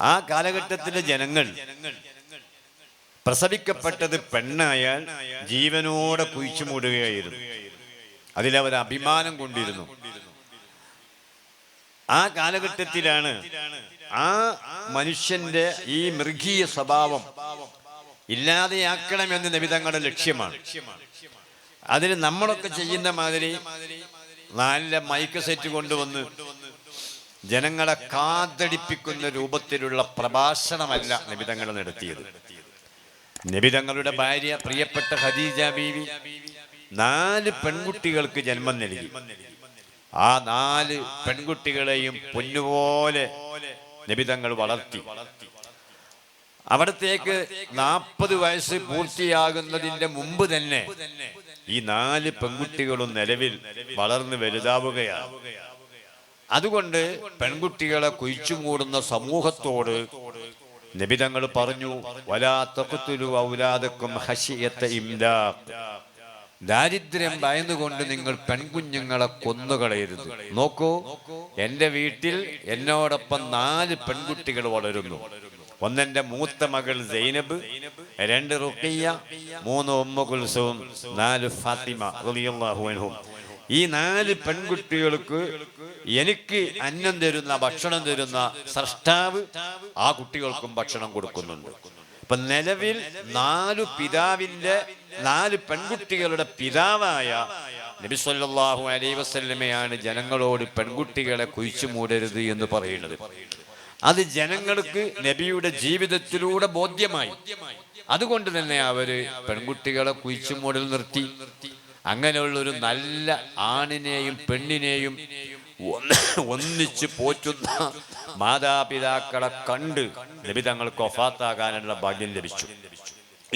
ആ കാലഘട്ടത്തിലെ ജനങ്ങൾ പ്രസവിക്കപ്പെട്ടത് പെണ്ണായാൽ ജീവനോടെ കുഴിച്ചു മൂടുകയായിരുന്നു. അതിലവർ അഭിമാനം കൊണ്ടിരുന്നു. ആ കാലഘട്ടത്തിലാണ് ആ മനുഷ്യന്റെ ഈ മൃഗീയ സ്വഭാവം ഇല്ലാതെയാക്കണമെന്ന് നബിതങ്ങളുടെ ലക്ഷ്യമാണ്. അതിന് നമ്മളൊക്കെ ചെയ്യുന്ന മാതിരി നല്ല മൈക്ക് സെറ്റ് കൊണ്ടുവന്ന് ജനങ്ങളെ കാതടിപ്പിക്കുന്ന രൂപത്തിലുള്ള പ്രഭാഷണമല്ല നിബിതങ്ങൾ നടത്തിയത്. നിബിതങ്ങളുടെ ഭാര്യ പ്രിയപ്പെട്ട ഖദീജ ബീവി നാല് പെൺകുട്ടികൾക്ക് ജന്മം നൽകി. ആ നാല് പെൺകുട്ടികളെയും പൊന്നുപോലെ നിബിതങ്ങൾ വളർത്തി. അവിടത്തേക്ക് നാൽപ്പത് വയസ്സ് പൂർത്തിയാകുന്നതിന്റെ മുമ്പ് തന്നെ ഈ നാല് പെൺകുട്ടികളും നിലവിൽ വളർന്നു വലുതാവുകയാണ്. അതുകൊണ്ട് പെൺകുട്ടികളെ കുഴിച്ചു കുഴിച്ചുമൂടുന്ന സമൂഹത്തോട് നിബിതങ്ങൾ പറഞ്ഞു വലാ തഖ്തുലു ഔലാദക്കും ഹശിയത്ത ഇംലാഖ് ദാരിദ്ര്യം ഭയന്നുകൊണ്ട് നിങ്ങൾ പെൺകുഞ്ഞുങ്ങളെ കൊന്നുകളയരുത്. നോക്കൂ എന്റെ വീട്ടിൽ എന്നോടൊപ്പം നാല് പെൺകുട്ടികൾ വളരുന്നു. ഒന്നെന്റെ മൂത്ത മകൾ സൈനബ് രണ്ട് റുക്കിയ മൂന്ന് ഉമ്മ കുൽസവും നാല് ഫാത്തിമ അൻഹും. ഈ നാല് പെൺകുട്ടികൾക്ക് എനിക്ക് അന്നം തരുന്ന ഭക്ഷണം തരുന്ന സ്രഷ്ടാവ് ആ കുട്ടികൾക്കും ഭക്ഷണം കൊടുക്കുന്നുണ്ട്. ഇപ്പൊ നിലവിൽ നാലു പിതാവിന്റെ നാല് പെൺകുട്ടികളുടെ പിതാവായ നബിസ്വല്ലാഹു അലൈ വസ്ലമയാണ് ജനങ്ങളോട് പെൺകുട്ടികളെ കുഴിച്ചു മൂടരുത് എന്ന് പറയുന്നത്. അത് ജനങ്ങൾക്ക് നബിയുടെ ജീവിതത്തിലൂടെ ബോധ്യമായി. അതുകൊണ്ട് തന്നെ അവർ പെൺകുട്ടികളെ കുഴിച്ചു മൂടൽ നിർത്തി. അങ്ങനെയുള്ളൊരു നല്ല ആണിനെയും പെണ്ണിനെയും ഒന്നിച്ച് പോറ്റുന്ന മാതാപിതാക്കളെ കണ്ട് നബി തങ്ങൾക്ക് ഒഫാത്താകാനുള്ള ഭാഗ്യം ലഭിച്ചു.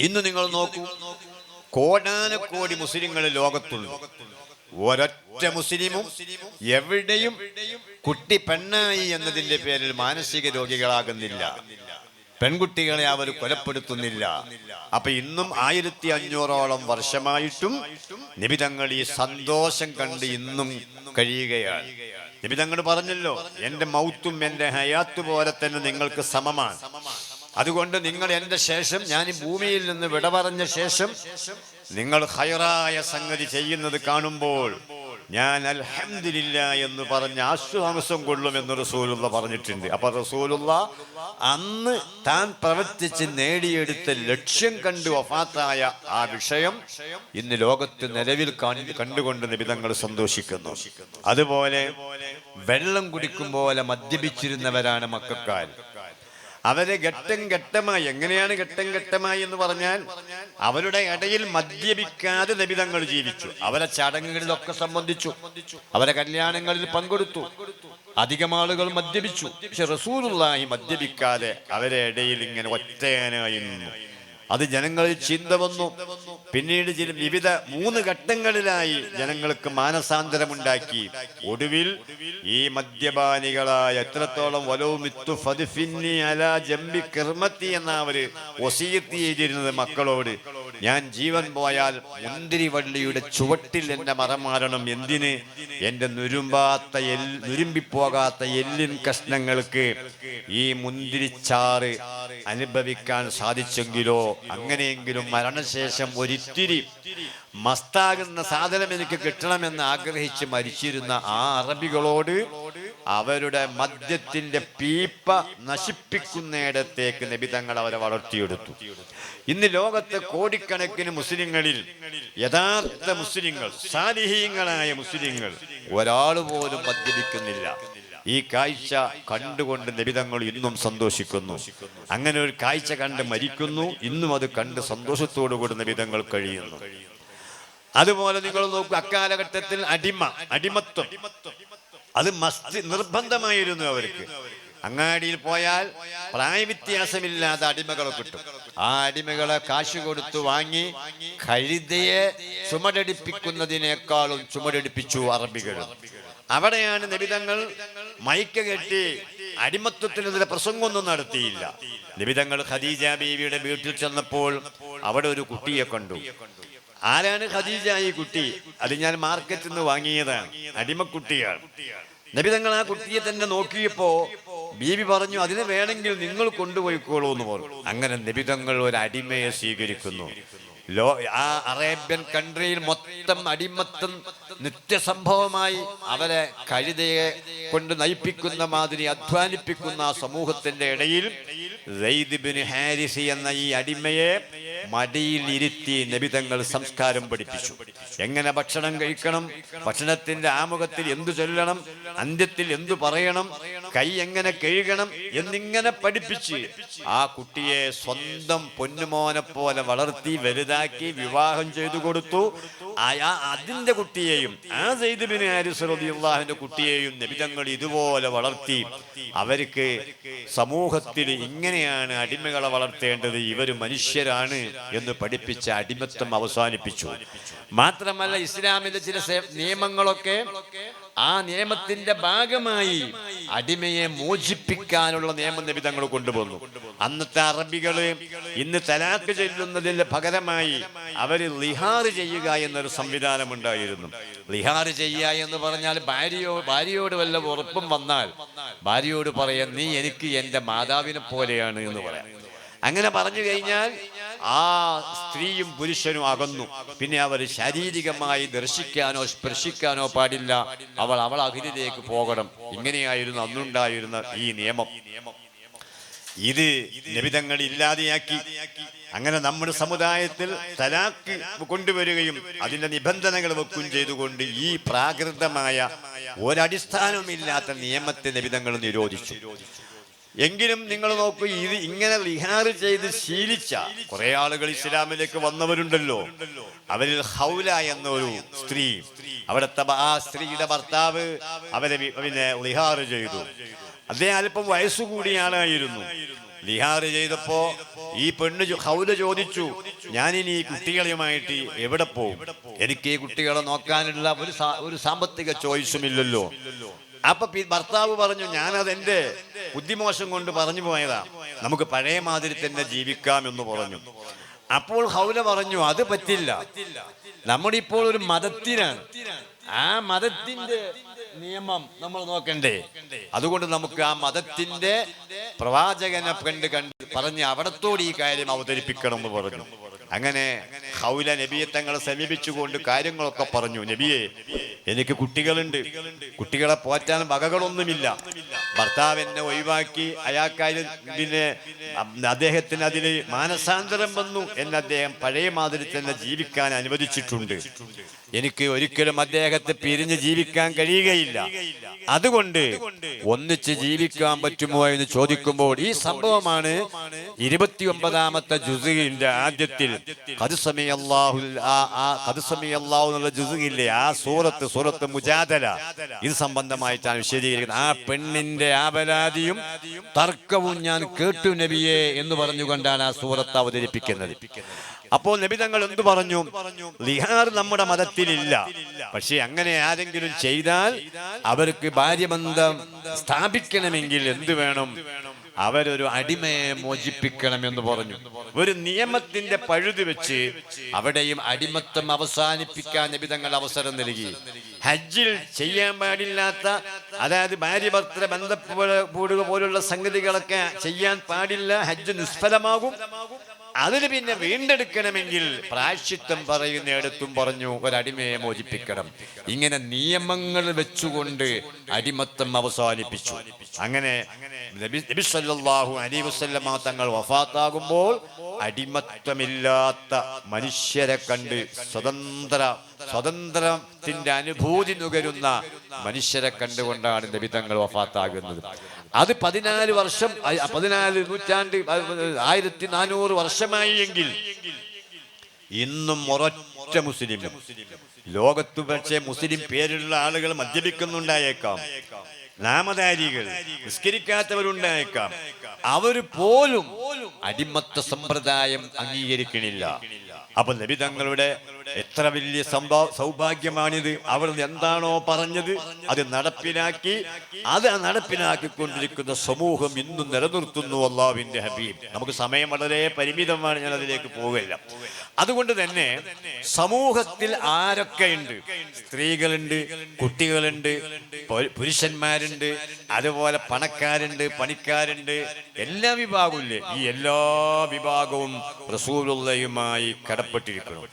ഇന്ന് നിങ്ങൾ നോക്കൂ കോടാനക്കോടി മുസ്ലിങ്ങൾ ലോകത്തുള്ളൂ ഒരൊറ്റ മുസ്ലിമും എവിടെയും കുട്ടി പെണ്ണായി എന്നതിന്റെ പേരിൽ മാനസിക രോഗികളാകുന്നില്ല. പെൺകുട്ടികളെ അവർ കൊലപ്പെടുത്തുന്നില്ല. അപ്പൊ ഇന്നും ആയിരത്തി അഞ്ഞൂറോളം വർഷമായിട്ടും നിബിതങ്ങൾ ഈ സന്തോഷം കണ്ട് ഇന്നും കഴിയുകയാണ്. നിബിതങ്ങൾ പറഞ്ഞല്ലോ എന്റെ മൗത്തും എന്റെ ഹയാത്ത് പോലെ തന്നെ നിങ്ങൾക്ക് സമമാണ്. അതുകൊണ്ട് നിങ്ങൾ എന്റെ ശേഷം ഞാൻ ഈ ഭൂമിയിൽ നിന്ന് വിട പറഞ്ഞ ശേഷം നിങ്ങൾ ഹയറായ സംഗതി ചെയ്യുന്നത് കാണുമ്പോൾ ഞാൻ അൽഹമില്ല എന്ന് പറഞ്ഞ് ആശ്വാസം കൊള്ളുമെന്ന് റസൂലുള്ള പറഞ്ഞിട്ടുണ്ട്. അപ്പൊ റസൂലുള്ള അന്ന് താൻ പ്രവർത്തിച്ച് നേടിയെടുത്ത ലക്ഷ്യം കണ്ട് വഫാത്തായ ആ വിഷയം ഇന്ന് ലോകത്ത് നിലവിൽ കാണി- കണ്ടുകൊണ്ട് നിബിതങ്ങൾ സന്തോഷിക്കുന്നു. അതുപോലെ വെള്ളം കുടിക്കും പോലെ മദ്യപിച്ചിരുന്നവരാണ് മക്കാർ. അവരെ ഘട്ടം ഘട്ടമായി എങ്ങനെയാണ് ഘട്ടം ഘട്ടമായി എന്ന് പറഞ്ഞാൽ അവരുടെ ഇടയിൽ മദ്യപിക്കാതെ നബിതങ്ങൾ ജീവിച്ചു. അവരെ ചടങ്ങുകളിലൊക്കെ സംബന്ധിച്ചു. അവരെ കല്യാണങ്ങളിൽ പങ്കെടുത്തു. അധികം ആളുകൾ മദ്യപിച്ചു. പക്ഷെ റസൂലുള്ളാഹി മദ്യപിക്കാതെ അവരെ ഇടയിൽ ഇങ്ങനെ ഒറ്റയാനായി അത് ജനങ്ങളിൽ ചിന്ത വന്നു. പിന്നീട് ചില വിവിധ മൂന്ന് ഘട്ടങ്ങളിലായി ജനങ്ങൾക്ക് മാനസാന്തരമുണ്ടാക്കി. ഒടുവിൽ ഈ മദ്യപാനികളായ എത്രത്തോളം എന്ന അവർ ഒസീയത്ത് ചെയ്തിരുന്നത് മക്കളോട്. ഞാൻ ജീവൻ പോയാൽ മുന്തിരി വള്ളിയുടെ ചുവട്ടിൽ എന്റെ മറമാരണം എന്തിന്? എന്റെ നുരുമ്പാത്ത എൽ നുരുമ്പിപ്പോകാത്ത എല്ലിൻ കഷ്ണങ്ങൾക്ക് ഈ മുന്തിരിച്ചാറ് അനുഭവിക്കാൻ സാധിച്ചെങ്കിലോ അങ്ങനെയെങ്കിലും മരണശേഷം ഒരിത്തിരി മസ്താകുന്ന സാധനം എനിക്ക് കിട്ടണമെന്ന് ആഗ്രഹിച്ച് മരിച്ചിരുന്ന ആ അറബികളോട് അവരുടെ മദ്യത്തിന്റെ പീപ്പ നശിപ്പിക്കുന്നിടത്തേക്ക് നബി തങ്ങൾ അവരെ വളർത്തിയെടുത്തു. ഇന്ന് ലോകത്തെ കോടിക്കണക്കിന് മുസ്ലിങ്ങളിൽ യഥാർത്ഥ മുസ്ലിങ്ങൾ സാലിഹീങ്ങളായ മുസ്ലിങ്ങൾ ഒരാൾ പോലും മദ്യപിക്കുന്നില്ല. ഈ കാഴ്ച കണ്ടുകൊണ്ട് നബിതങ്ങൾ ഇന്നും സന്തോഷിക്കുന്നു. അങ്ങനെ ഒരു കാഴ്ച കണ്ട് മരിക്കുന്നു. ഇന്നും അത് കണ്ട് സന്തോഷത്തോടു കൂടി നബിതങ്ങൾ കഴിയുന്നു. അതുപോലെ നിങ്ങൾ നോക്കൂ അക്കാലഘട്ടത്തിൽ അടിമ അടിമത്വം. അത് മസ്തി നിർബന്ധമായിരുന്നു അവർക്ക്. അങ്ങാടിയിൽ പോയാൽ പ്രായവ്യത്യാസമില്ലാതെ അടിമകളെ കിട്ടും. ആ അടിമകളെ കാശ് കൊടുത്തു വാങ്ങി കഴുതയെ ചുമടടിപ്പിക്കുന്നതിനേക്കാളും ചുമടടിപ്പിച്ചു അറബികൾ. അവിടെയാണ് നിബിതങ്ങൾ മൈക്ക് കെട്ടി അടിമത്വത്തിനെതിരെ പ്രസംഗമൊന്നും നടത്തിയില്ല. നിബിതങ്ങൾ ഖദീജ ബീവിയുടെ വീട്ടിൽ ചെന്നപ്പോൾ അവിടെ ഒരു കുട്ടിയെ കണ്ടു. ആരാണ് ഖദീജ ഈ കുട്ടി? അത് ഞാൻ മാർക്കറ്റിൽ നിന്ന് വാങ്ങിയതാണ്. അടിമക്കുട്ടിയാണ്. നബി തങ്ങൾ ആ കുട്ടിയെ തന്നെ നോക്കിയപ്പോ ബീവി പറഞ്ഞു അതിനെ വേണമെങ്കിൽ നിങ്ങൾ കൊണ്ടുപോയിക്കോളൂ എന്ന് പറഞ്ഞു. അങ്ങനെ നിബിതങ്ങൾ ഒരു അടിമയെ സ്വീകരിക്കുന്നു. ലോ ആ അറേബ്യൻ കൺട്രിയിൽ മൊത്തം അടിമത്തം അടിമത്തം നിത്യസംഭവമായി അവരെ കഴുതയെ കൊണ്ട് നയിപ്പിക്കുന്ന മാതിരി അധ്വാനിപ്പിക്കുന്ന ആ സമൂഹത്തിന്റെ ഇടയിൽ ഹാരിസി എന്ന ഈ അടിമയെ മടിയിൽ ഇരുത്തി നബിതങ്ങൾ സംസ്കാരം പഠിപ്പിച്ചു. എങ്ങനെ ഭക്ഷണം കഴിക്കണം? ഭക്ഷണത്തിന്റെ ആമുഖത്തിൽ എന്തു ചൊല്ലണം? അന്ത്യത്തിൽ എന്തു പറയണം? കൈ എങ്ങനെ കഴുകണം? എന്നിങ്ങനെ പഠിപ്പിച്ച് ആ കുട്ടിയെ സ്വന്തം പൊന്നുമോനെ പോലെ വളർത്തി വലുതാക്കി വിവാഹം ചെയ്തു കൊടുത്തു. അതിന്റെ കുട്ടിയെയും ആ സെയ്ദുബിന് ഹാരിസ്റദിയുള്ളാഹിന്റെ കുട്ടിയെയും നബിതങ്ങൾ ഇതുപോലെ വളർത്തി അവർക്ക് സമൂഹത്തിൽ ഇങ്ങനെയാണ് അടിമകളെ വളർത്തേണ്ടത് ഇവർ മനുഷ്യരാണ് എന്ന് പഠിപ്പിച്ച അടിമത്വം അവസാനിപ്പിച്ചു. മാത്രമല്ല ഇസ്ലാമിന്റെ ചില നിയമങ്ങളൊക്കെ ആ നിയമത്തിന്റെ ഭാഗമായി അടിമയെ മോചിപ്പിക്കാനുള്ള നിയമ തങ്ങൾ കൊണ്ടുവന്നു. അന്നത്തെ അറബികൾ ഇന്ന് തലാക്ക് ചെല്ലുന്നതിന് പകരമായി അവർ ലിഹാർ ചെയ്യുക എന്നൊരു സംവിധാനം ഉണ്ടായിരുന്നു. ലിഹാർ ചെയ്യുക എന്ന് പറഞ്ഞാൽ ഭാര്യയോ ഭാര്യയോട് വല്ല ഉറപ്പും വന്നാൽ ഭാര്യയോട് പറയാൻ നീ എനിക്ക് എന്റെ മാതാവിനെ പോലെയാണ് എന്ന് പറയാം. അങ്ങനെ പറഞ്ഞു കഴിഞ്ഞാൽ ആ സ്ത്രീയും പുരുഷനും അകന്നു. പിന്നെ അവർ ശാരീരികമായി ദർശിക്കാനോ സ്പർശിക്കാനോ പാടില്ല. അവൾ അവൾ അഖിലേക്ക് പോകണം. ഇങ്ങനെയായിരുന്നു അന്നുണ്ടായിരുന്ന ഈ നിയമം. ഇത് നിബിതങ്ങൾ ഇല്ലാതെയാക്കി. അങ്ങനെ നമ്മുടെ സമുദായത്തിൽ തലാക്ക് കൊണ്ടുവരികയും അതിന്റെ നിബന്ധനകൾ വെക്കുകയും ചെയ്തുകൊണ്ട് ഈ പ്രാകൃതമായ ഒരടിസ്ഥാനവുമില്ലാത്ത നിയമത്തെ നിബിതങ്ങൾ നിരോധിച്ചു. എങ്കിലും നിങ്ങൾ നോക്കൂ ഇത് ഇങ്ങനെ ലിഹാറ് ചെയ്ത് ശീലിച്ച കുറെ ആളുകൾ ഇസ്ലാമിലേക്ക് വന്നവരുണ്ടല്ലോ. അവരിൽ ഹൗല എന്ന ഒരു സ്ത്രീ അവിടുത്തെ ആ സ്ത്രീയുടെ ഭർത്താവ് അവരെ പിന്നെ ലിഹാറ് ചെയ്തു. അദ്ദേഹം അല്പം വയസ്സുകൂടിയ ആളായിരുന്നു. ലിഹാറ് ചെയ്തപ്പോ ഈ പെണ്ണ് ഹൗല ചോദിച്ചു ഞാനിനി ഈ കുട്ടികളുമായിട്ട് എവിടെ പോകും? എനിക്ക് ഈ കുട്ടികളെ നോക്കാനുള്ള ഒരു ഒരു സാമ്പത്തിക ചോയ്സും ഇല്ലല്ലോ. അപ്പൊ ഭർത്താവ് പറഞ്ഞു ഞാനത് എന്റെ ബുദ്ധിമോശം കൊണ്ട് പറഞ്ഞു പോയതാ. നമുക്ക് പഴയ മാതിരി തന്നെ ജീവിക്കാം എന്ന് പറഞ്ഞു. അപ്പോൾ ഹൗല പറഞ്ഞു അത് പറ്റില്ല. നമ്മുടെ ഇപ്പോൾ ഒരു മതത്തിനാണ്. ആ മതത്തിന്റെ നിയമം നമ്മൾ നോക്കണ്ടേ. അതുകൊണ്ട് നമുക്ക് ആ മതത്തിന്റെ പ്രവാചകനെ കണ്ട് കണ്ട് പറഞ്ഞ് അവിടത്തോട് ഈ കാര്യം അവതരിപ്പിക്കണം എന്ന് പറഞ്ഞു. അങ്ങനെ ഹൗല നബിയെ തങ്ങളെ സമീപിച്ചുകൊണ്ട് കാര്യങ്ങളൊക്കെ പറഞ്ഞു. നബിയെ എനിക്ക് കുട്ടികളുണ്ട്. കുട്ടികളെ പോറ്റാൻ വകകളൊന്നുമില്ല. ഭർത്താവ് എന്നെ ഒഴിവാക്കി അയാൾക്കാര് പിന്നെ അദ്ദേഹത്തിന് അതിൽ മാനസാന്തരം വന്നു എന്ന് അദ്ദേഹം പഴയ മാതിരി തന്നെ ജീവിക്കാൻ അനുവദിച്ചിട്ടുണ്ട്. എനിക്ക് ഒരിക്കലും അദ്ദേഹത്തെ പിരിഞ്ഞ് ജീവിക്കാൻ കഴിയുകയില്ല. അതുകൊണ്ട് ഒന്നിച്ച് ജീവിക്കാൻ പറ്റുമോ എന്ന് ചോദിക്കുമ്പോൾ ഈ സംഭവമാണ് ഇരുപത്തിയൊമ്പതാമത്തെ ജുസുഖിന്റെ ആദ്യത്തിൽ. കതുസമി ആ കതുസമി എന്നുള്ള ജുസുഖില്ലേ? ആ സൂറത്ത് സൂറത്ത് മുജാദല. ഇത് സംബന്ധമായിട്ടാണ് വിശദീകരിക്കുന്നത്. ആ പെണ്ണിന്റെ ആപരാധിയും തർക്കവും ഞാൻ കേട്ടു നബിയെ എന്ന് പറഞ്ഞുകൊണ്ടാണ് ആ സൂറത്ത് അവതരിപ്പിക്കുന്നത്. അപ്പോൾ നബി തങ്ങൾ എന്തു പറഞ്ഞു? ലിഹാർ നമ്മുടെ മതത്തിലില്ല. പക്ഷെ അങ്ങനെ ആരെങ്കിലും ചെയ്താൽ അവർക്ക് ഭാര്യബന്ധം സ്ഥാപിക്കണമെങ്കിൽ എന്തു വേണം? അവരൊരു അടിമയെ മോചിപ്പിക്കണം എന്ന് പറഞ്ഞു. ഒരു നിയമത്തിന്റെ പഴുതി വെച്ച് അവിടെയും അടിമത്തം അവസാനിപ്പിക്കാൻ നിബിതങ്ങൾ അവസരം നൽകി. ഹജ്ജിൽ ചെയ്യാൻ പാടില്ലാത്ത അതായത് ഭാര്യ ഭർത്തൃ ബന്ധപ്പെടുക പോലുള്ള സംഗതികളൊക്കെ ചെയ്യാൻ പാടില്ല ഹജ്ജ് നിഷ്ഫലമാകും അതിന് പിന്നെ വീണ്ടെടുക്കണമെങ്കിൽ പ്രായശ്ചിത്തം പറയുന്നിടത്തും പറഞ്ഞു ഒരടിമയെ മോചിപ്പിക്കണം. ഇങ്ങനെ നിയമങ്ങൾ വെച്ചുകൊണ്ട് അടിമത്തം അവസാനിപ്പിച്ചു. അങ്ങനെ നബി സല്ലല്ലാഹു അലൈഹി വസല്ലമ തങ്ങൾ വഫാത്താകുമ്പോൾ അടിമത്വമില്ലാത്ത മനുഷ്യരെ കണ്ട് സ്വതന്ത്ര സ്വതന്ത്രത്തിന്റെ അനുഭൂതി നുകരുന്ന മനുഷ്യരെ കണ്ടുകൊണ്ടാണ് നബി തങ്ങൾ വഫാത്താകുന്നത്. അത് പതിനാല് വർഷം പതിനാല് നൂറ്റാണ്ട് ആയിരത്തി നാനൂറ് വർഷമായി എങ്കിൽ ഇന്നും ഒരൊറ്റ മുസ്ലിം ലോകത്ത് പക്ഷേ മുസ്ലിം പേരുള്ള ആളുകൾ മദ്യപിക്കുന്നുണ്ടായേക്കാം. നാമധാരികൾ നിസ്കരിക്കാത്തവരുണ്ടായേക്കാം. അവർ പോലും അടിമത്ത സമ്പ്രദായം അംഗീകരിക്കണില്ല. അപ്പൊ നബി തങ്ങളുടെ എത്ര വലിയ സംഭവ സൗഭാഗ്യമാണിത്. അവിടുന്ന് എന്താണോ പറഞ്ഞത് അത് നടപ്പിലാക്കി അത് നടപ്പിലാക്കിക്കൊണ്ടിരിക്കുന്ന സമൂഹം ഇന്നും നിലനിർത്തുന്നു അള്ളാവിന്റെ ഹബീബ്. നമുക്ക് സമയം വളരെ പരിമിതമാണ് ഞാൻ അതിലേക്ക് പോകില്ല അതുകൊണ്ട് തന്നെ സമൂഹത്തിൽ ആരൊക്കെയുണ്ട്? സ്ത്രീകളുണ്ട് കുട്ടികളുണ്ട് പുരുഷന്മാരുണ്ട് അതുപോലെ പണക്കാരുണ്ട് പണിക്കാരുണ്ട് എല്ലാ വിഭാഗവും ഈ എല്ലാ വിഭാഗവും റസൂലുള്ളയുമായി കടപ്പെട്ടിരിക്കുന്നു.